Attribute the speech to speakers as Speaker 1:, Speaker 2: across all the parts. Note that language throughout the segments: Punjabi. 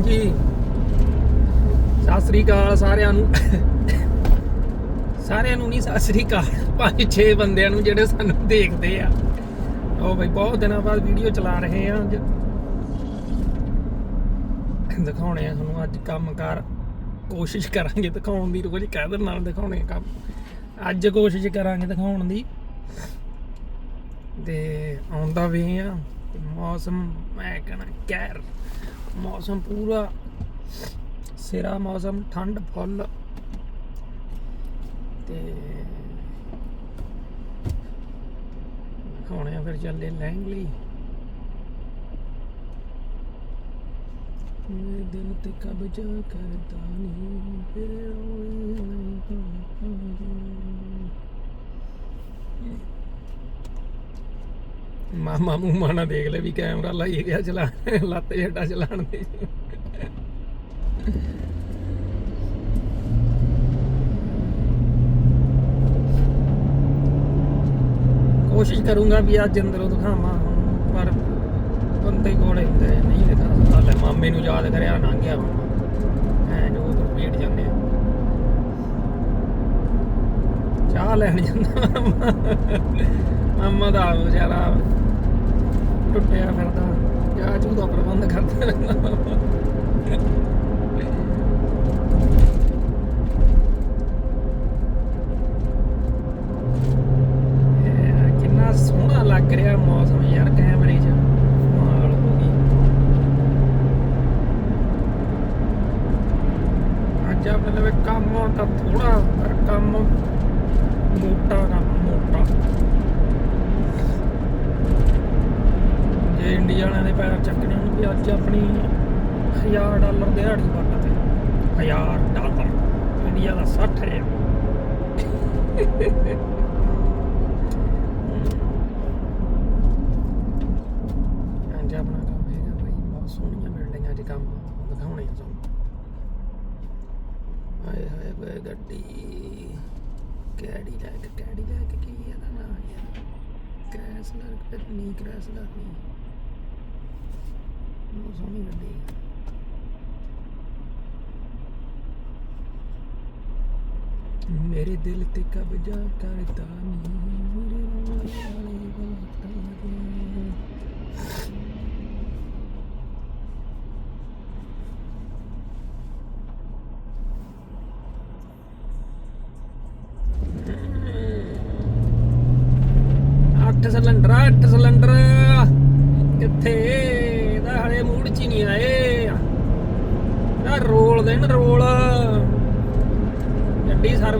Speaker 1: ਹਾਂਜੀ। ਸਤਿ ਸ੍ਰੀ ਅਕਾਲ ਸਾਰਿਆਂ ਨੂੰ। ਸਾਰਿਆਂ ਨੂੰ ਨਹੀਂ, ਸਤਿ ਸ੍ਰੀ ਅਕਾਲ। ਪੰਜ, ਛੇ ਬੰਦਿਆਂ ਨੂੰ ਜਿਹੜੇ ਸਾਨੂੰ ਦੇਖਦੇ ਆ। ਉਹ ਬਈ, ਬਹੁਤ ਦਿਨਾਂ ਬਾਅਦ ਵੀਡੀਓ ਚਲਾ ਰਹੇ ਆ ਅੱਜ। ਦਿਖਾਉਣੇ ਆ ਤੁਹਾਨੂੰ ਅੱਜ ਕੰਮਕਾਰ। ਕੋਸ਼ਿਸ਼ ਕਰਾਂਗੇ ਦਿਖਾਉਣ ਦੀ, ਰੋਜ਼ ਕਹਿ ਨਾਲ ਦਿਖਾਉਣੇ ਕੰਮ। ਅੱਜ ਕੋਸ਼ਿਸ਼ ਕਰਾਂਗੇ ਦਿਖਾਉਣ ਦੀ। ਤੇ ਆਉਂਦਾ ਵੀ ਆ ਮੌਸਮ, ਮੈਂ ਕਹਣਾ ਕਹਿਰ ਮੌਸਮ ਪੂਰਾ ਸਿਰਾ ਮੌਸਮ, ਠੰਡ ਫੁੱਲ। ਤੇ ਦਿਖਾਉਣੇ ਫਿਰ ਚੱਲੇ ਲੈਂਗਲੀ। ਮੇਰੇ ਦਿਲ ਤੇ ਕਬਜ਼ਾ ਕਰਦਾ ਨਹੀਂ ਫਿਰ ਮਾਮਾ ਮੂਮਾ ਨਾ ਦੇਖ ਲੈ ਵੀ ਕੈਮਰਾ ਲਾਈ ਗਿਆ ਚਲਾ, ਲੱਤ ਜੱਟਾ ਚਲਾਣ ਦੇ। ਕੋਸ਼ਿਸ਼ ਕਰੂੰਗਾ ਵੀ ਅੱਜ ਅੰਦਰੋਂ ਦਿਖਾਵਾਂ, ਪਰ ਬੰਦੇ ਕੋਲੇ ਹੁੰਦੇ ਨਹੀਂ ਦਿਖਾ ਸਕਦਾ। ਲੈ ਮਾਮੇ ਨੂੰ ਯਾਦ ਕਰਿਆ, ਲੰਘ ਗਿਆ ਐ ਜੋ ਉਧਰ ਪੀੜ ਜਾਂਦੇ ਆ। ਚਾਹ ਲੈਣ ਜਾਂਦਾ। ਮਾਮਾ ਦਾ ਵਿਚਾਰਾ ਟੁੱਟਿਆ ਫਿਰਦਾ। ਚਾਹ ਚੂ ਦਾ ਪ੍ਰਬੰਧ ਕਰਦਾ ਰਹਿੰਦਾ। ਕਿੰਨਾ ਸੋਹਣਾ ਲੱਗ ਰਿਹਾ ਮੌਸਮ ਯਾਰ ਕੈਮਰੇ 'ਚ। ਕਮਾਲ ਹੋ ਗਈ। ਅੱਜ ਆਪਣੇ ਲਵੇ ਕੰਮ ਤਾਂ ਥੋੜਾ ਪਰ ਕੰਮ ਮੋਟਾ ਕੰਮ ਮੋਟਾ। ਜੇ ਇੰਡੀਆ ਵਾਲਿਆਂ ਦੇ ਪੈਰ ਚੱਕਣੇ ਹੋਣ ਵੀ ਅੱਜ ਆਪਣੀ 1000 ਡਾਲਰ ਦਿਹਾੜੀ ਵੱਟ ਤੇ 1000 ਡਾਲਰ। ਇੰਡੀਆ ਦਾ 60 ਹੈ। ਅੱਜ ਆਪਣਾ ਕੰਮ ਹੈਗਾ ਭਾਈ ਬਹੁਤ ਸੋਹਣੀਆਂ ਬਿਲਡਿੰਗਾਂ 'ਚ ਕੰਮ ਦਿਖਾਉਣੇ ਆ ਤੁਹਾਨੂੰ। ਹਾਏ ਹਾਏ ਵੇ ਗੱਡੀ। ਕਿਹੜੀ ਲੈ ਕੇ ਕਿਹੜੀ ਲੈ ਕੇ ਕੀ ਇਹਦਾ ਨਾਮ ਯਾਰ? ਕ੍ਰੈਸਲਰ ਕਿਤਨੀ ਕ੍ਰੈਸਲਰ ਨਹੀਂ। ਬਹੁਤ ਸੋਹਣੀ ਗੱਡੀ ਹੈ। ਮੇਰੇ ਦਿਲ ਤੇ ਕਬਜ਼ਾ ਕਰਦਾ ਨਹੀਂ ਮੇਰੇ ਰੋਣ ਵਾਲੇ ਬਲਤਾਰੇ ਅੱਠ ਸਿਲੰਡਰ ਅੱਠ ਸਿਲੰਡਰ ਕਿੱਥੇ ਇਹਦਾ ਹਲੇ ਮੂਡ ਚ ਹੀ ਨਹੀਂ ਆਏ ਨਾ ਰੋਲ ਦੇਣ ਰੋਲ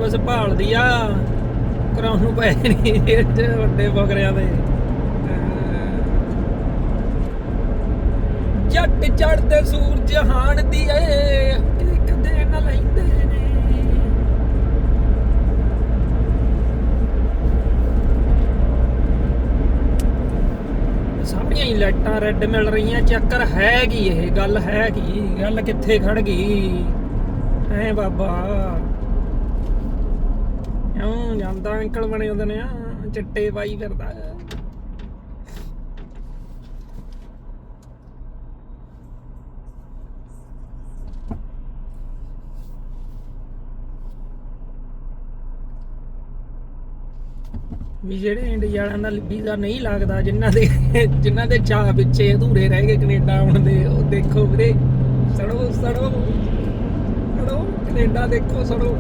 Speaker 1: ਬਸ ਸਰਵਿਸ ਭਾਲਦੀ ਆ ਕਰਾਉਣ ਨੂੰ ਪਏ ਨਹੀਂ ਇਹ ਵੱਡੇ ਬਗਰਿਆਂ ਦੇ। ਜੱਟ ਚੜਦੇ ਸੂਰਜ ਹਾਣ ਦੀ ਏ ਕਦੇ ਨਾ ਲੈਂਦੇ ਨੇ। ਸਾਰੀਆਂ ਹੀ ਲਾਈਟਾਂ ਰੈੱਡ ਮਿਲ ਰਹੀਆਂ, ਚੱਕਰ ਹੈ ਕੀ ਇਹ? ਗੱਲ ਹੈ ਕੀ? ਗੱਲ ਕਿੱਥੇ ਖੜ ਗਈ? ਐ ਬਾਬਾ। ਕਿਉਂ ਜਾਂਦਾ ਅੰਕਲ ਬਣੇ ਹੁੰਦੇ ਨੇ ਆ ਚਿੱਟੇ ਪਾਈ ਫਿਰਦਾ। ਵੀ ਜਿਹੜੇ ਇੰਡੀਆ ਵਾਲਿਆਂ ਦਾ ਵੀਜ਼ਾ ਨਹੀਂ ਲੱਗਦਾ, ਜਿਨ੍ਹਾਂ ਦੇ ਜਿਨ੍ਹਾਂ ਦੇ ਚਾਹ ਪਿੱਛੇ ਅਧੂਰੇ ਰਹਿ ਗਏ ਕੈਨੇਡਾ ਆਉਣ ਦੇ, ਉਹ ਦੇਖੋ ਵੀਰੇ। ਸੜੋ ਸੜੋ ਸੜੋ, ਕੈਨੇਡਾ ਦੇਖੋ, ਸੜੋ।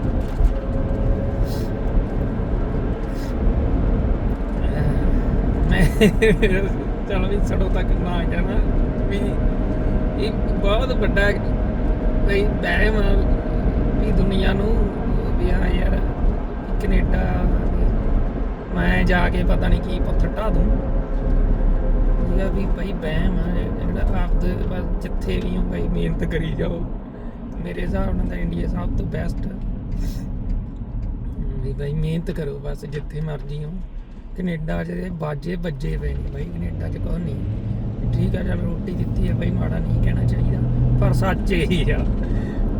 Speaker 1: ਮੈਂ ਚਲੋ ਵੀ ਸੜੋ ਤੱਕ ਨਾ ਕਹਿਣਾ ਵੀ ਇਹ ਬਹੁਤ ਵੱਡਾ ਬਈ ਵਹਿਮ ਵੀ ਦੁਨੀਆ ਨੂੰ ਵੀ ਆ ਯਾਰ ਕੈਨੇਡਾ ਮੈਂ ਜਾ ਕੇ ਪਤਾ ਨਹੀਂ ਕੀ ਪੱਥਰ ਢਾ ਦੂੰ। ਇਹ ਵੀ ਭਾਈ ਬਹਿਮ ਆ ਜਿਹੜਾ ਆਪਦੇ ਬਸ ਜਿੱਥੇ ਵੀ ਹੋ ਭਾਈ ਮਿਹਨਤ ਕਰੀ ਜਾਓ। ਮੇਰੇ ਹਿਸਾਬ ਨਾਲ ਤਾਂ ਇੰਡੀਆ ਸਭ ਤੋਂ ਬੈਸਟ ਵੀ ਭਾਈ ਮਿਹਨਤ ਕਰੋ ਬਸ ਜਿੱਥੇ ਮਰਜ਼ੀ ਹੋ। ਕੈਨੇਡਾ 'ਚ ਬਾਜੇ ਵੱਜੇ ਪਏ ਨੇ ਭਾਈ ਕੈਨੇਡਾ 'ਚ ਕੋਈ ਨਹੀਂ। ਠੀਕ ਆ, ਚੱਲ ਰੋਟੀ ਦਿੱਤੀ ਹੈ ਭਾਈ ਮਾੜਾ ਨਹੀਂ ਕਹਿਣਾ ਚਾਹੀਦਾ। ਪਰ ਸੱਚ ਇਹੀ ਆ,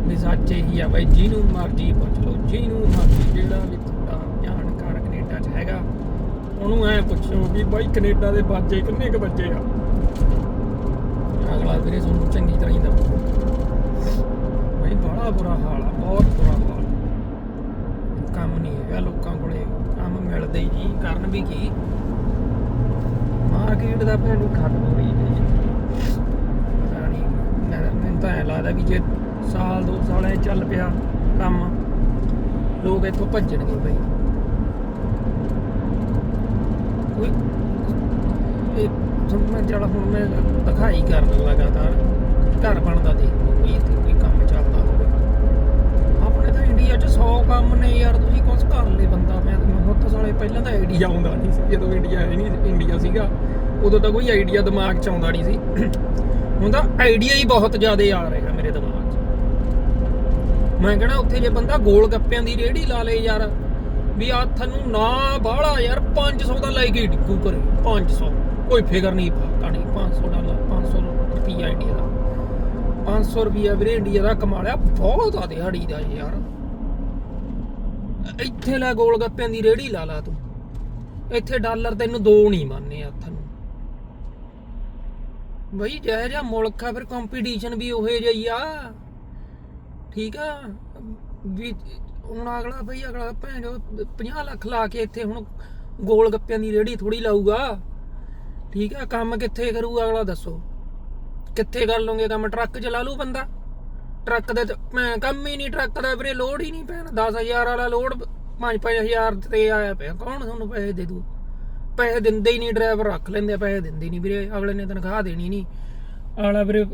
Speaker 1: ਵੀ ਸੱਚ ਇਹੀ ਆ ਬਾਈ, ਜਿਹਨੂੰ ਮਰਜ਼ੀ ਪੁੱਛ ਲਓ, ਜਿਹਨੂੰ ਮਰਜ਼ੀ ਜਿਹੜਾ ਵੀ ਤੁਹਾਡਾ ਜਾਣਕਾਰ ਕੈਨੇਡਾ 'ਚ ਹੈਗਾ, ਉਹਨੂੰ ਐ ਪੁੱਛੋ ਵੀ ਬਾਈ, ਕੈਨੇਡਾ ਦੇ ਬਾਜੇ ਕਿੰਨੇ ਕ ਵੱਜੇ ਆ? ਅਗਲਾ ਵੀਰੇ ਤੁਹਾਨੂੰ ਚੰਗੀ ਤਰ੍ਹਾਂ ਹੀ ਦੱਸੋ। ਬਾਈ, ਬੜਾ ਬੁਰਾ ਹਾਲ ਆ, ਬਹੁਤ ਬੁਰਾ ਹਾਲ। ਕੰਮ ਨਹੀਂ ਹੈਗਾ ਲੋਕਾਂ ਕੋਲੇ। ਮਿਲਦੇ ਹੀ ਨਹੀਂ। ਕਰਨ ਵੀ ਕੀ? ਮਾਰਕੀਟ ਦਾ ਭੈਣ ਖਤਮ ਹੋ ਰਹੀ ਹੈ ਪਤਾ ਨਹੀਂ ਮੈਨੂੰ ਤਾਂ ਐਂ ਲੱਗਦਾ ਵੀ ਜੇ ਸਾਲ, ਦੋ ਸਾਲ ਇਹ ਚੱਲ ਪਿਆ ਕੰਮ, ਲੋਕ ਇੱਥੋਂ ਭੱਜਣਗੇ ਬਈ। ਕੋਈ ਇਹ ਤੁਹਾਨੂੰ ਮੈਂ ਜਿਹੜਾ ਹੁਣ ਮੈਂ ਦਿਖਾਈ ਕਰਨ ਲਗਾਤਾਰ। ਘਰ ਬਣਦਾ ਦੇਖ ਲਓ ਕੋਈ ਇੱਥੇ ਕੋਈ ਕੰਮ ਚੱਲਦਾ ਹੋਵੇ ਆਪਣੇ 'ਚ 100 ਕੰਮ ਨੇ ਯਾਰ, ਤੁਸੀਂ ਕੁਝ ਕਰ ਲੈ ਬੰਦਾ। ਮੈਂ ਮੈਂ ਹੁਣ ਤਾਂ ਸਾਲੇ ਪਹਿਲਾਂ ਤਾਂ ਆਈਡੀਆ ਆਉਂਦਾ ਨਹੀਂ ਸੀ। ਜਦੋਂ ਇੰਡੀਆ ਹੈ ਨਹੀਂ ਇੰਡੀਆ ਸੀਗਾ, ਉਦੋਂ ਤਾਂ ਕੋਈ ਆਈਡੀਆ ਦਿਮਾਗ 'ਚ ਆਉਂਦਾ ਨਹੀਂ ਸੀ। ਹੁਣ ਤਾਂ ਆਈਡੀਆ ਹੀ ਬਹੁਤ ਜ਼ਿਆਦਾ ਆ ਰਿਹਾ ਮੇਰੇ ਦਿਮਾਗ 'ਚ। ਮੈਂ ਕਹਣਾ, ਉੱਥੇ ਜੇ ਬੰਦਾ ਗੋਲ ਗੱਪਿਆਂ ਦੀ ਰੇੜੀ ਲਾ ਲੇ ਯਾਰ, ਵੀ ਆ ਤੁਹਾਨੂੰ ਨਾ ਬਾਹਲਾ ਯਾਰ 500 ਦਾ ਲੈ ਕੇ ਡਿੱਗੂ ਕਰੇ 500 ਕੋਈ ਫਿਕਰ ਨਹੀਂ ਪਾਤਾ ਨਹੀਂ 500 ਡਾਲਰ 500 ਰੁਪਈਆ ਇੰਡੀਆ ਦਾ। 500 ਰੁਪਈਆ ਵੀਰੇ ਇੰਡੀਆ ਦਾ ਕਮਾ ਲਿਆ, ਬਹੁਤ ਆ ਦਿਹਾੜੀ ਦਾ ਯਾਰ। ਇੱਥੇ ਲੈ ਗੋਲ ਗੱਪਿਆਂ ਦੀ ਰੇੜੀ ਲਾ ਲਾ ਤੂੰ। ਇੱਥੇ ਡਾਲਰ ਤੈਨੂੰ ਦੋ ਨਹੀਂ ਮੰਨਨੇ ਹੱਥ ਨੂੰ। ਬਈ ਜਿਹੋ ਜਿਹਾ ਮੁਲਕ ਆ, ਫਿਰ ਕੰਪੀਟੀਸ਼ਨ ਵੀ ਉਹੇ ਜਿਹੀ ਆ। ਠੀਕ ਆ? ਵੀ ਹੁਣ ਅਗਲਾ ਬਈ ਅਗਲਾ ਭੈਣ ਚੋ 50 ਲੱਖ ਲਾ ਕੇ ਇੱਥੇ ਹੁਣ ਗੋਲ ਗੱਪਿਆਂ ਦੀ ਰੇੜੀ ਥੋੜੀ ਲਾਊਗਾ। ਠੀਕ ਆ? ਕੰਮ ਕਿੱਥੇ ਕਰੂਗਾ ਅਗਲਾ ਦੱਸੋ। ਕਿੱਥੇ ਕਰ ਲਓਗੇ ਕੰਮ? ਟਰੱਕ ਚਲਾ ਲੂ ਬੰਦਾ। ਟਰੱਕ ਦੇ ਤਾਂ ਮੈਂ ਕੰਮ ਹੀ ਨਹੀਂ, ਟਰੱਕ ਦਾ ਵੀਰੇ ਲੋਡ ਹੀ ਨਹੀਂ ਪੈਣਾ 10000 ਵਾਲਾ ਲੋਡ 5-5000 ਤੇ ਆਇਆ ਪਿਆ। ਕੌਣ ਤੁਹਾਨੂੰ ਪੈਸੇ ਦੇ ਦੂ? ਪੈਸੇ ਦਿੰਦੇ ਹੀ ਨਹੀਂ, ਡਰਾਈਵਰ ਰੱਖ ਲੈਂਦੇ ਪੈਸੇ ਦਿੰਦੇ ਨਹੀਂ ਵੀਰੇ। ਅਗਲੇ ਨੇ ਤਨਖਾਹ ਦੇਣੀ ਨਹੀਂ। ਅਗਲਾ ਵੀਰੇ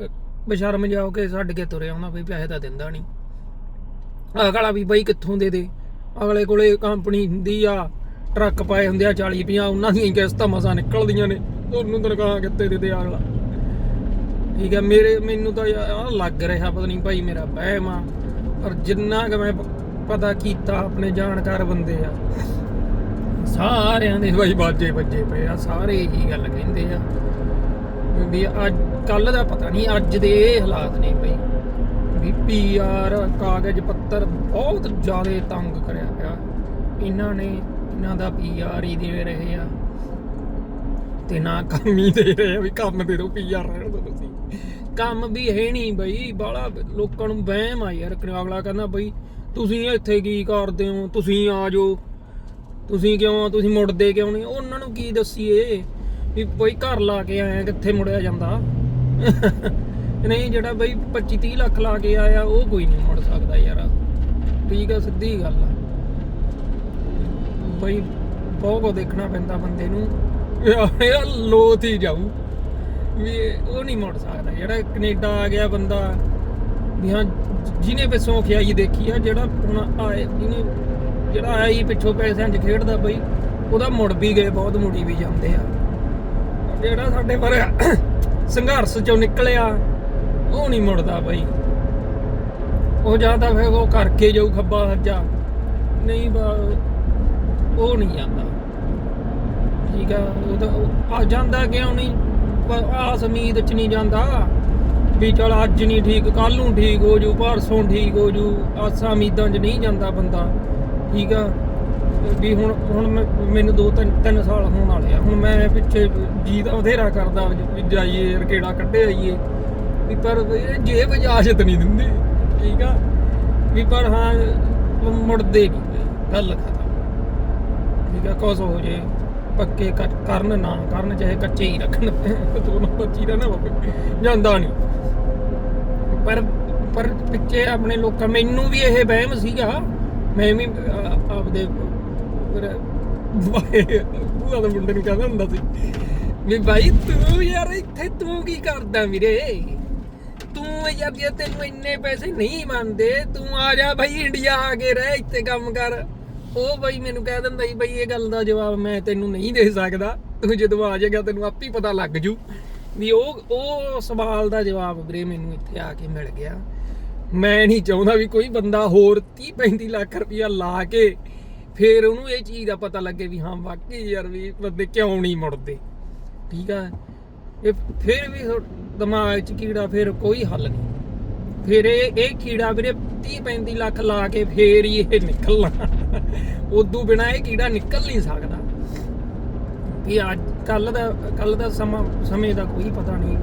Speaker 1: ਬਸ਼ਰਮ ਜਾਓ ਕੇ ਛੱਡ ਕੇ ਤੁਰਿਆ ਆਉਂਦਾ ਬਈ ਪੈਸੇ ਤਾਂ ਦਿੰਦਾ ਨਹੀਂ। ਅਗਲਾ ਵੀ ਬਈ ਕਿੱਥੋਂ ਦੇ ਦੇ? ਅਗਲੇ ਕੋਲੇ ਕੰਪਨੀ ਹੁੰਦੀ ਆ, ਟਰੱਕ ਪਾਏ ਹੁੰਦੇ ਆ 40 50 ਉਹਨਾਂ ਦੀਆਂ ਕਿਸ਼ਤਾਂ ਮਸਾਂ ਨਿਕਲਦੀਆਂ ਨੇ। ਤੁਹਾਨੂੰ ਤਨਖਾਹ ਕਿੱਥੇ ਦੇ ਦੇ ਅਗਲਾ ਠੀਕ ਹੈ, ਮੇਰੇ, ਮੈਨੂੰ ਤਾਂ ਯਾਰ ਲੱਗ ਰਿਹਾ ਪਤਾ ਨਹੀਂ ਭਾਈ ਮੇਰਾ ਵਹਿਮ ਆ। ਪਰ ਜਿੰਨਾ ਕਿ ਮੈਂ ਪਤਾ ਕੀਤਾ ਆਪਣੇ ਜਾਣਕਾਰ ਬੰਦੇ ਆ, ਸਾਰਿਆਂ ਦੇ ਬਾਈ ਬਾਜੇ ਵੱਜੇ ਪਏ ਆ, ਸਾਰੇ ਇਹੀ ਗੱਲ ਕਹਿੰਦੇ ਆ। ਵੀ ਅੱਜ ਕੱਲ ਦਾ ਪਤਾ ਨਹੀਂ, ਅੱਜ ਦੇ ਇਹ ਹਾਲਾਤ ਨੇ ਬਈ। ਵੀ ਪੀਆਰ ਕਾਗਜ਼ ਪੱਤਰ ਬਹੁਤ ਜ਼ਿਆਦਾ ਤੰਗ ਕਰਿਆ ਪਿਆ। ਇਹਨਾਂ ਨੇ, ਇਹਨਾਂ ਦਾ ਪੀਆਰ ਹੀ ਦੇ ਰਹੇ ਆ। ਤੇ ਨਾ ਕੰਮ ਹੀ ਦੇ ਰਹੇ ਆ, ਵੀ ਕੰਮ ਦੇ ਦਿਓ ਪੀਆਰ ਰਹਿਣ ਦਿਓ। ਕੰਮ ਵੀ ਹੈ ਨਹੀਂ ਬਈ ਬਾਲਾ ਲੋਕਾਂ ਨੂੰ ਵਹਿਮ ਆ ਯਾਰ ਅਗਲਾ ਕਹਿੰਦਾ ਬਈ ਤੁਸੀਂ ਇੱਥੇ ਕੀ ਕਰਦੇ ਹੋ, ਤੁਸੀਂ ਆ ਜਾਓ, ਤੁਸੀਂ ਕਿਉਂ ਤੁਸੀਂ ਮੁੜਦੇ ਕਿਉਂ ਨਹੀਂ? ਉਹਨਾਂ ਨੂੰ ਕੀ ਦੱਸੀਏ ਵੀ ਬਈ ਘਰ ਲਾ ਕੇ ਆਇਆ, ਕਿੱਥੇ ਮੁੜਿਆ ਜਾਂਦਾ? ਨਹੀਂ, ਜਿਹੜਾ ਬਈ 25 30 ਲੱਖ ਲਾ ਕੇ ਆਇਆ, ਉਹ ਕੋਈ ਨਹੀਂ ਮੁੜ ਸਕਦਾ ਯਾਰ। ਠੀਕ ਆ, ਸਿੱਧੀ ਗੱਲ ਆ। ਬਈ ਬਹੁਤ ਦੇਖਣਾ ਪੈਂਦਾ ਬੰਦੇ ਨੂੰ। ਯਾਰ ਇਹ ਲੋਥ ਹੀ ਜਾਊ। ਵੀ ਉਹ ਨਹੀਂ ਮੁੜ ਸਕਦਾ। ਜਿਹੜਾ ਕੈਨੇਡਾ ਆ ਗਿਆ ਬੰਦਾ, ਵੀ ਹਾਂ, ਜਿਹਨੇ ਪਿੱਛੋਂ ਖਿਆਈ ਦੇਖੀ ਆ, ਜਿਹੜਾ ਹੁਣ ਆਏ, ਜਿਹਨੇ ਜਿਹੜਾ ਆਇਆ ਹੀ ਪਿੱਛੋਂ ਪੈਸਿਆਂ 'ਚ ਖੇਡਦਾ ਬਈ, ਉਹਦਾ ਮੁੜ ਵੀ ਗਏ, ਬਹੁਤ ਮੁੜੀ ਵੀ ਜਾਂਦੇ ਆ। ਜਿਹੜਾ ਸਾਡੇ ਪਰ ਸੰਘਰਸ਼ ਚੋਂ ਨਿਕਲਿਆ, ਉਹ ਨਹੀਂ ਮੁੜਦਾ ਬਈ। ਉਹ ਜਾਂ ਤਾਂ ਫਿਰ ਉਹ ਕਰਕੇ ਜਾਊ ਖੱਬਾ ਸੱਜਾ ਨਹੀਂ ਉਹ ਨਹੀਂ ਜਾਂਦਾ। ਠੀਕ ਆ, ਉਹ ਤਾਂ ਆ ਜਾਂਦਾ ਕਿਉਂ ਨਹੀਂ? ਆਸ ਉਮੀਦ ਚ ਨਹੀਂ ਜਾਂਦਾ ਵੀ ਚਲ ਅੱਜ ਨਹੀਂ ਠੀਕ ਕੱਲ ਨੂੰ ਠੀਕ ਹੋ ਜੂ, ਪਰਸੋਂ ਠੀਕ ਹੋ ਜੂ। ਆਸਾਂ ਉਮੀਦਾਂ 'ਚ ਨਹੀਂ ਜਾਂਦਾ ਬੰਦਾ, ਠੀਕ ਆ? ਵੀ ਹੁਣ ਹੁਣ ਮੈਨੂੰ ਦੋ ਤਿੰਨ ਤਿੰਨ ਸਾਲ ਹੋਣ ਵਾਲੇ ਆ। ਹੁਣ ਮੈਂ ਪਿੱਛੇ ਜੀ ਦਾ ਵਧੇਰਾ ਕਰਦਾ ਵੀ ਜਾਈਏ ਰਕੇੜਾ ਕੱਢੇ ਆਈਏ। ਵੀ ਪਰ ਇਹ ਜੇਬ ਇਜਾਜ਼ਤ ਨਹੀਂ ਦਿੰਦੀ, ਠੀਕ ਆ? ਵੀ ਪਰ ਹਾਂ, ਮੁੜਦੇ ਨਹੀਂ ਗੱਲ ਖਤਮ। ਠੀਕ ਆ? ਕੁਛ ਹੋ ਜੇ। ਪੱਕੇ ਕਰ- ਕਰਨ ਨਾ, ਕਰਨ ਚਾਹੇ ਕੱਚੇ ਹੀ ਰੱਖਣ। ਦੋ ਨੰਬਰ ਦਾ ਨਾ ਹੋਵੇ ਜਾਂਦਾ ਨਹੀਂ। ਪਰ ਪਰ ਪਿੱਛੇ ਆਪਣੇ ਲੋਕਾਂ ਮੈਨੂੰ ਵੀ ਇਹ ਵਹਿਮ ਸੀਗਾ। ਮੈਂ ਵੀ ਆਪਦੇ ਫਿਰ ਦੇ ਮੁੰਡੇ ਨੂੰ ਕਹਿੰਦਾ ਹੁੰਦਾ ਸੀ ਵੀ ਭਾਈ ਤੂੰ ਯਾਰ ਇੱਥੇ ਤੂੰ ਕੀ ਕਰਦਾ ਵੀਰੇ? ਤੂੰ ਯਾਰ ਜੇ ਤੈਨੂੰ ਇੰਨੇ ਪੈਸੇ ਨਹੀਂ ਮੰਨਦੇ, ਤੂੰ ਆ ਜਾ ਭਾਈ ਇੰਡੀਆ ਆ ਕੇ ਰਹਿ, ਇੱਥੇ ਕੰਮ ਕਰ। ਉਹ ਬਈ ਮੈਨੂੰ ਕਹਿ ਦਿੰਦਾ ਸੀ, ਬਈ, ਇਹ ਗੱਲ ਦਾ ਜਵਾਬ ਮੈਂ ਤੈਨੂੰ ਨਹੀਂ ਦੇ ਸਕਦਾ। ਤੂੰ ਜਦੋਂ ਆ ਜਾਏਗਾ, ਤੈਨੂੰ ਆਪੇ ਹੀ ਪਤਾ ਲੱਗ ਜੂ। ਵੀ ਉਹ ਉਹ ਸਵਾਲ ਦਾ ਜਵਾਬ ਵੀਰੇ ਮੈਨੂੰ ਇੱਥੇ ਆ ਕੇ ਮਿਲ ਗਿਆ। ਮੈਂ ਨਹੀਂ ਚਾਹੁੰਦਾ ਵੀ ਕੋਈ ਬੰਦਾ ਹੋਰ 30 35 ਲੱਖ ਰੁਪਇਆ ਲਾ ਕੇ ਫੇਰ ਉਹਨੂੰ ਇਹ ਚੀਜ਼ ਦਾ ਪਤਾ ਲੱਗੇ ਵੀ ਹਾਂ, ਵਾਕਈ ਯਾਰ ਵੀ ਬੰਦੇ ਕਿਉਂ ਨਹੀਂ ਮੁੜਦੇ। ਠੀਕ ਆ? ਇਹ ਫਿਰ ਵੀ ਦਿਮਾਗ 'ਚ ਕੀੜਾ ਫਿਰ ਕੋਈ ਹੱਲ ਨਹੀਂ। ਫਿਰ ਇਹ ਇਹ ਕੀੜਾ ਵੀਰੇ 30 35 ਲੱਖ ਲਾ ਕੇ ਫੇਰ ਹੀ ਇਹ ਨਿਕਲਣਾ। ਉਦੋਂ ਬਿਨਾ ਇਹ ਕੀੜਾ ਨਿਕਲ ਨਹੀਂ ਸਕਦਾ। ਵੀ ਅੱਜ ਕੱਲ ਦਾ ਕੱਲ ਦਾ ਸਮਾਂ, ਸਮੇਂ ਦਾ ਕੋਈ ਪਤਾ ਨਹੀਂ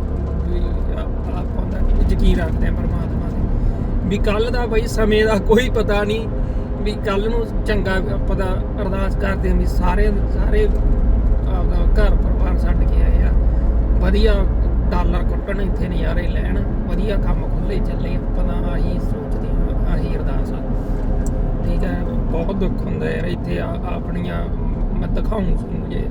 Speaker 1: ਵੀ ਆ- ਆਪਾਂ ਦਾ ਯਕੀਨ ਰੱਖਦੇ ਆ ਪਰਮਾਤਮਾ ਤੇ। ਵੀ ਕੱਲ ਦਾ ਬਈ ਸਮੇਂ ਦਾ ਕੋਈ ਪਤਾ ਨਹੀਂ ਵੀ ਕੱਲ ਨੂੰ ਚੰਗਾ ਪਤਾ ਅਰਦਾਸ ਕਰਦੇ ਹਾਂ ਵੀ ਸਾਰੇ ਸਾਰੇ ਆਪਦਾ ਘਰ ਪਰਿਵਾਰ ਛੱਡ ਕੇ ਆਏ ਆ। ਵਧੀਆ ਡਾਲਰ ਕੱਟਣ ਇੱਥੇ ਨਜ਼ਾਰੇ ਲੈਣ, ਵਧੀਆ ਕੰਮ ਖੁੱਲੇ ਚੱਲੇ ਪਤਾ ਤਾਂ ਆਹੀ ਸੋਚਦੇ ਹਾਂ, ਆਹੀ ਅਰਦਾਸ ਆ। ਠੀਕ ਹੈ ਬਹੁਤ ਦੁੱਖ ਹੁੰਦਾ ਯਾਰ, ਇੱਥੇ ਆਪਣੀਆਂ, ਮੈਂ ਦਿਖਾਉਂ ਤੁਹਾਨੂੰ ਜੇ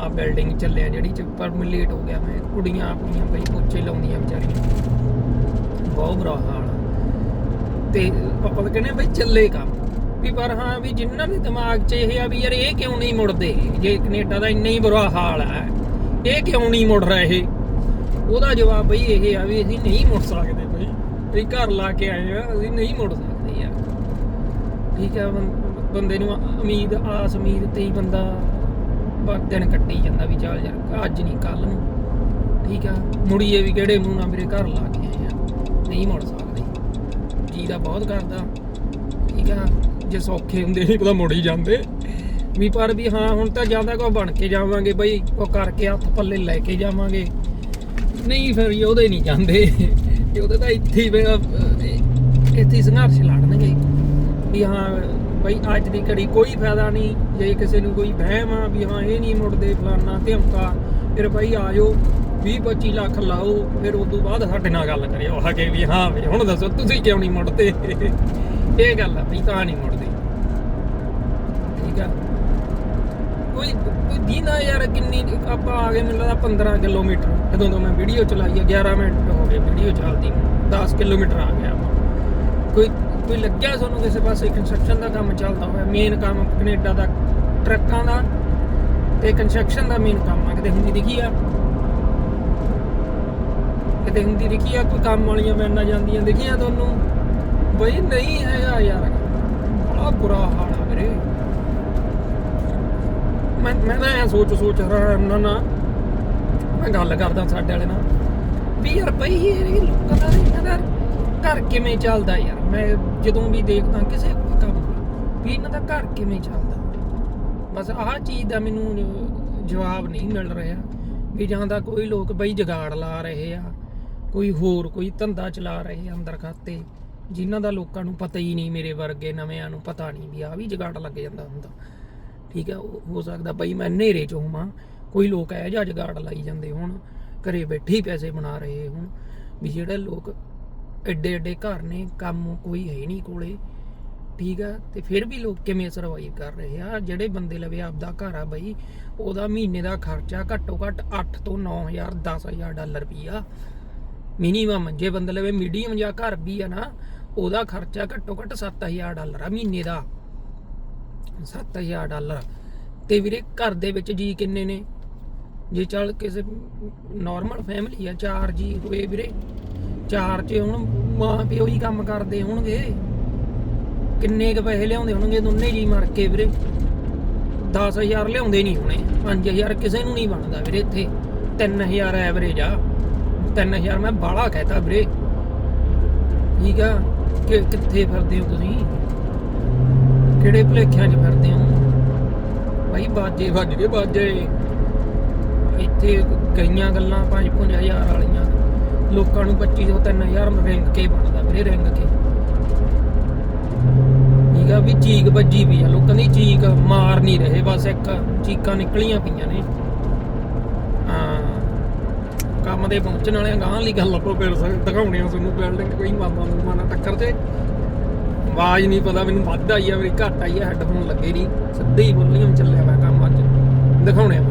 Speaker 1: ਆ ਬਿਲਡਿੰਗ ਚੱਲਿਆ ਜਿਹੜੀ ਚ, ਪਰ ਮੈਂ ਲੇਟ ਹੋ ਗਿਆ, ਮੈਂ ਕੁੜੀਆਂ ਆਪਣੀਆਂ ਬਈ ਪੋਚੇ ਲਾਉਂਦੀਆਂ ਵਿਚਾਰੀਆਂ। ਬਹੁਤ ਬੁਰਾ ਹਾਲ ਆ। ਤੇ ਆਪਾਂ ਤਾਂ ਕਹਿੰਦੇ ਬਈ ਚੱਲੇ ਕੰਮ। ਵੀ ਪਰ ਹਾਂ, ਵੀ ਜਿਨ੍ਹਾਂ ਦੇ ਦਿਮਾਗ 'ਚ ਇਹ ਆ ਵੀ ਯਾਰ ਇਹ ਕਿਉਂ ਨਹੀਂ ਮੁੜਦੇ? ਜੇ ਕੈਨੇਡਾ ਦਾ ਇੰਨਾ ਹੀ ਬੁਰਾ ਹਾਲ ਆ, ਇਹ ਕਿਉਂ ਨਹੀਂ ਮੁੜ ਰਹੇ ਉਹਦਾ ਜਵਾਬ ਬਈ ਇਹ ਆ ਵੀ ਅਸੀਂ ਨਹੀਂ ਮੁੜ ਸਕਦੇ ਬਈ। ਅਸੀਂ ਘਰ ਲਾ ਕੇ ਆਏ ਆ, ਅਸੀਂ ਨਹੀਂ ਮੁੜ ਸਕਦੇ ਠੀਕ ਆ, ਬੰ- ਬੰਦੇ ਨੂੰ ਉਮੀਦ, ਆਸ, ਉਮੀਦ ਤੇ ਹੀ ਬੰਦਾ ਦਿਨ ਕੱਟੀ ਜਾਂਦਾ ਵੀ ਚੱਲ ਯਾਰ, ਅੱਜ ਨਹੀਂ ਕੱਲ ਨੂੰ। ਠੀਕ ਆ, ਮੁੜੀਏ ਵੀ ਕਿਹੜੇ ਮੂੰਹ ਨਾਲ ਮੇਰੇ ਘਰ ਲਾ ਕੇ ਆਏ ਆ। ਨਹੀਂ ਮੁੜ ਸਕਦੇ। ਜੀ ਦਾ ਬਹੁਤ ਕਰਦਾ। ਠੀਕ ਆ, ਜੇ ਸੌਖੇ ਹੁੰਦੇ ਨਹੀਂ ਪਤਾ ਮੁੜ ਹੀ ਜਾਂਦੇ। ਵੀ ਪਰ ਵੀ ਹਾਂ, ਹੁਣ ਤਾਂ ਜਾਂਦਾ ਕੋ ਬਣ ਕੇ ਜਾਵਾਂਗੇ ਬਈ, ਉਹ ਕਰਕੇ ਹੱਥ ਪੱਲੇ ਲੈ ਕੇ ਜਾਵਾਂਗੇ। ਨਹੀਂ ਫਿਰ ਉਹਦੇ ਨਹੀਂ ਜਾਂਦੇ। ਉਹਦੇ ਤਾਂ ਇੱਥੇ ਹੀ ਇੱਥੇ ਸੰਘਰਸ਼ ਲੜਨਗੇ। ਵੀ ਹਾਂ, ਬਈ ਅੱਜ ਦੀ ਘੜੀ ਕੋਈ ਫਾਇਦਾ ਨਹੀਂ, ਜੇ ਕਿਸੇ ਨੂੰ ਕੋਈ ਵਹਿਮ ਆ ਵੀ ਹਾਂ, ਇਹ ਨਹੀਂ ਮੁੜਦੇ ਫਲਾਨਾ ਧਮਕਾ ਫਿਰ ਬਈ ਆਜੋ 20 25 ਲੱਖ ਲਾਓ, ਫਿਰ ਉਸ ਤੋਂ ਬਾਅਦ ਸਾਡੇ ਨਾਲ ਗੱਲ ਕਰਿਓ ਆ ਕੇ ਵੀ ਹਾਂ ਵੀ ਹੁਣ ਦੱਸੋ, ਤੁਸੀਂ ਕਿਉਂ ਨਹੀਂ ਮੁੜਦੇ? ਇਹ ਗੱਲ ਆ ਵੀ ਤਾਂ ਨਹੀਂ ਮੁੜਦੇ। ਠੀਕ ਆ? ਕੋਈ ਕੋਈ ਦੀਨਾ ਯਾਰ, ਕਿੰਨੀ, ਆਪਾਂ ਆ ਗਏ, ਮੈਨੂੰ ਲੱਗਦਾ 15 ਕਿਲੋਮੀਟਰ, ਜਦੋਂ ਤੋਂ ਮੈਂ ਵੀਡੀਓ ਚਲਾਈ ਆ 11 ਮਿੰਟ ਹੋ ਗਏ ਵੀਡੀਓ ਚੱਲਦੀ ਨੂੰ 10 ਕਿਲੋਮੀਟਰ ਆ ਗਿਆ ਆਪਾਂ। ਕੋਈ ਕੋਈ ਲੱਗਿਆ ਤੁਹਾਨੂੰ ਕਿਸੇ ਪਾਸੇ? ਕੰਸਟਰਕਸ਼ਨ ਦਾ ਕੰਮ ਚੱਲਦਾ ਹੋਇਆ ਮੇਨ ਕੰਮ ਕੈਨੇਡਾ ਦਾ, ਟਰੱਕਾਂ ਦਾ ਤੇ ਕੰਸਟਰਕਸ਼ਨ ਦਾ ਮੇਨ ਕੰਮ ਆ। ਕਿਤੇ ਹੁੰਦੀ ਦਿਖੀ ਆ? ਕਿਤੇ ਹੁੰਦੀ ਦਿਖੀ ਆ? ਕੋਈ ਕੰਮ ਵਾਲੀਆਂ ਵੈਨਾਂ ਜਾਂਦੀਆਂ ਦਿਖੀਆਂ ਤੁਹਾਨੂੰ? ਬਈ ਨਹੀਂ ਹੈਗਾ ਯਾਰ। ਬੜਾ ਬੁਰਾ ਹਾਲ ਆ ਵੀਰੇ। ਮੈਂ ਮੈਂ ਤਾਂ ਸੋਚ ਸੋਚ ਰਿਹਾ ਨਾ ਨਾ। ਮੈਂ ਗੱਲ ਕਰਦਾ ਸਾਡੇ ਵਾਲੇ ਨਾਲ। ਵੀ ਯਾਰ ਬਈ ਇਹ ਲੋਕਾਂ ਦਾ ਇਹਨਾਂ ਦਾ ਘਰ ਕਿਵੇਂ ਚੱਲਦਾ ਯਾਰ? ਮੈਂ ਜਦੋਂ ਵੀ ਦੇਖਦਾ ਕਿਸੇ ਕੰਮ ਵੀ ਇਹਨਾਂ ਦਾ ਘਰ ਕਿਵੇਂ ਚੱਲਦਾ? ਬਸ ਆਹ ਚੀਜ਼ ਦਾ ਮੈਨੂੰ ਜਵਾਬ ਨਹੀਂ ਮਿਲ ਰਿਹਾ, ਵੀ ਜਾਂ ਤਾਂ ਕੋਈ ਲੋਕ ਬਈ ਜਗਾੜ ਲਾ ਰਹੇ ਆ, ਕੋਈ ਹੋਰ ਕੋਈ ਧੰਦਾ ਚਲਾ ਰਹੇ ਅੰਦਰ ਖਾਤੇ, ਜਿਨ੍ਹਾਂ ਦਾ ਲੋਕਾਂ ਨੂੰ ਪਤਾ ਹੀ ਨਹੀਂ ਮੇਰੇ ਵਰਗੇ ਨਵਿਆਂ ਨੂੰ ਪਤਾ ਨਹੀਂ ਵੀ ਆ ਵੀ ਜਗਾੜ ਲੱਗ ਜਾਂਦਾ ਹੁੰਦਾ। ਠੀਕ ਹੈ, ਹੋ ਸਕਦਾ ਬਈ ਮੈਂ ਹਨੇਰੇ ਚ ਹੋਵਾਂ, ਕੋਈ ਲੋਕ ਐ ਜਾਂ ਜਗਾੜ ਲਾਈ ਜਾਂਦੇ ਹੁਣ, ਘਰੇ ਬੈਠੇ ਹੀ ਪੈਸੇ ਬਣਾ ਰਹੇ ਹੁਣ, ਵੀ ਜਿਹੜੇ ਲੋਕ ਐਡੇ ਐਡੇ ਘਰ ਨੇ, ਕੰਮ ਕੋਈ ਹੈ ਨਹੀਂ ਕੋਲੇ। ਠੀਕ ਆ? ਤੇ ਫਿਰ ਵੀ ਲੋਕ ਕਿਵੇਂ ਸਰਵਾਈਵ ਕਰ ਰਹੇ ਆ? ਜਿਹੜੇ ਬੰਦੇ ਲਵੇ ਆਪਦਾ ਘਰ ਆ ਬਈ, ਉਹਦਾ ਮਹੀਨੇ ਦਾ ਖਰਚਾ ਘੱਟੋ ਘੱਟ 8 ਤੋਂ 9000 10000 ਡਾਲਰ ਰੁਪਈਆ। ਮਿਨੀਮਮ ਜੇ ਬੰਦੇ ਲਵੇ ਮੀਡੀਅਮ ਜਾਂ ਘਰ ਵੀ ਆ ਨਾ, ਉਹਦਾ ਖਰਚਾ ਘੱਟੋ ਘੱਟ 7000 ਡਾਲਰ ਆ ਮਹੀਨੇ ਦਾ। 7000 ਡਾਲਰ। ਤੇ ਵੀਰੇ ਘਰ ਦੇ ਵਿੱਚ ਜੀ ਕਿੰਨੇ ਨੇ? ਜੇ ਚੱਲ ਕਿਸੇ ਨਾਰਮਲ ਫੈਮਿਲੀ ਆ, ਚਾਰ ਜੀ ਹੋਏ ਵੀਰੇ। ਚਾਰ ਚ ਹੁਣ ਮਾਂ ਪਿਓ ਹੀ ਕੰਮ ਕਰਦੇ ਹੋਣਗੇ। ਕਿੰਨੇ ਕ ਪੈਸੇ ਲਿਆਉਂਦੇ ਹੋਣਗੇ ਦੋਨੇ ਜੀ ਮਰ ਕੇ ਵੀਰੇ। 10000 ਲਿਆਉਂਦੇ ਨਹੀਂ ਹੋਣੇ 5000 ਕਿਸੇ ਨੂੰ ਨਹੀਂ ਬਣਦਾ ਵੀਰੇ ਇੱਥੇ। 3000 ਐਵਰੇਜ ਆ। 3000 ਮੈਂ ਬਾਲਾ ਕਹਿਤਾ ਵੀਰੇ। ਠੀਕ ਆ? ਕਿ ਕਿੱਥੇ ਫਿਰਦੇ ਹੋ ਤੁਸੀਂ? ਕਿਹੜੇ ਭੁਲੇਖਿਆਂ 'ਚ ਫਿਰਦੇ ਹੋ? ਭਾਈ ਬਾਜੇ ਵੱਜ ਗਏ ਬਾਜੇ। ਇੱਥੇ ਗਈਆਂ ਗੱਲਾਂ 5-5000 ਵਾਲੀਆਂ। ਲੋਕਾਂ ਨੂੰ 25 ਤੋਂ 3000 ਰਿੰਗ ਕੇ ਬਣਦਾ ਵੀਰੇ, ਰਿੰਗ ਕੇ। ਠੀਕ ਆ ਵੀ ਚੀਕ ਵੱਜੀ ਵੀ ਆ, ਲੋਕਾਂ ਦੀ ਚੀਕ ਮਾਰ ਨਹੀਂ ਰਹੇ, ਬਸ ਇੱਕ ਚੀਕਾਂ ਨਿਕਲੀਆਂ ਪਈਆਂ ਨੇ। ਹਾਂ, ਕੰਮ ਦੇ ਪਹੁੰਚਣ ਵਾਲਿਆਂ ਗਾਂ ਲਈ ਗੱਲ ਆਪਾਂ ਫਿਰ ਦਿਖਾਉਣੇ ਆ ਤੁਹਾਨੂੰ ਬਿਲਡਿੰਗ ਕੋਈ ਮਾਮਾ ਨੂੰ ਮਾਨਾ ਟੱਕਰ ਤੇ ਆਵਾਜ਼ ਨਹੀਂ ਪਤਾ, ਮੈਨੂੰ ਵੱਧ ਆਈ ਆ, ਮੇਰੀ ਘੱਟ ਆਈ ਆ ਹੈੱਡਫੋਨ ਲੱਗੇ ਨਹੀਂ। ਸਿੱਧੇ ਹੀ ਵੋਲੀਅਮ ਚੱਲਿਆ ਹੋਇਆ ਕੰਮ ਅੱਜ। ਦਿਖਾਉਣੇ ਆ